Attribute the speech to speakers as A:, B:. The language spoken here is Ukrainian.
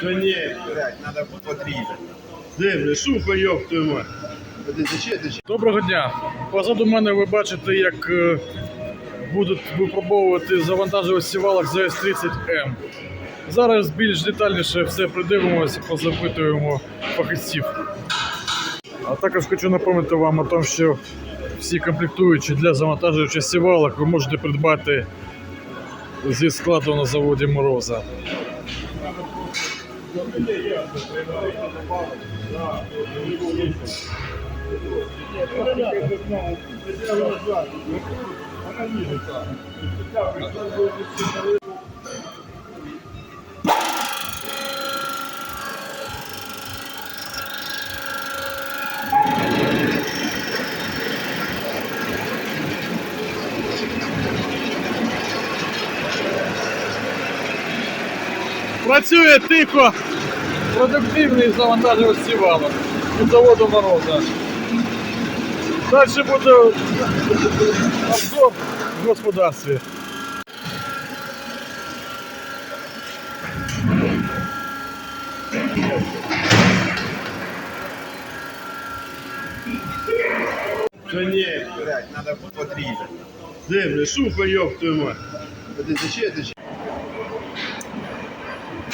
A: Та ні,
B: Блять, надо подрізати.
A: дивно, шуха, йоп твою мать.
C: Доброго дня. Позаду мене ви бачите, як е, будуть випробовувати завантажувач сівалок ЗС-30М. Зараз більш детальніше все придивимося, позапитуємо фахівців. А також хочу напомнити вам о тому, що всі комплектуючі для завантажувача сівалок ви можете придбати зі складу на заводі Мороза. Вона ніжиться. Працює тихо, продуктивний завантажувач сівалок від заводу Мороза. Далі буде обзор в господарстві.
A: Та ні,
B: Блять, надо подрізати.
A: дивно, шуха, йоп твою мать.
B: Ти зачи, зачи.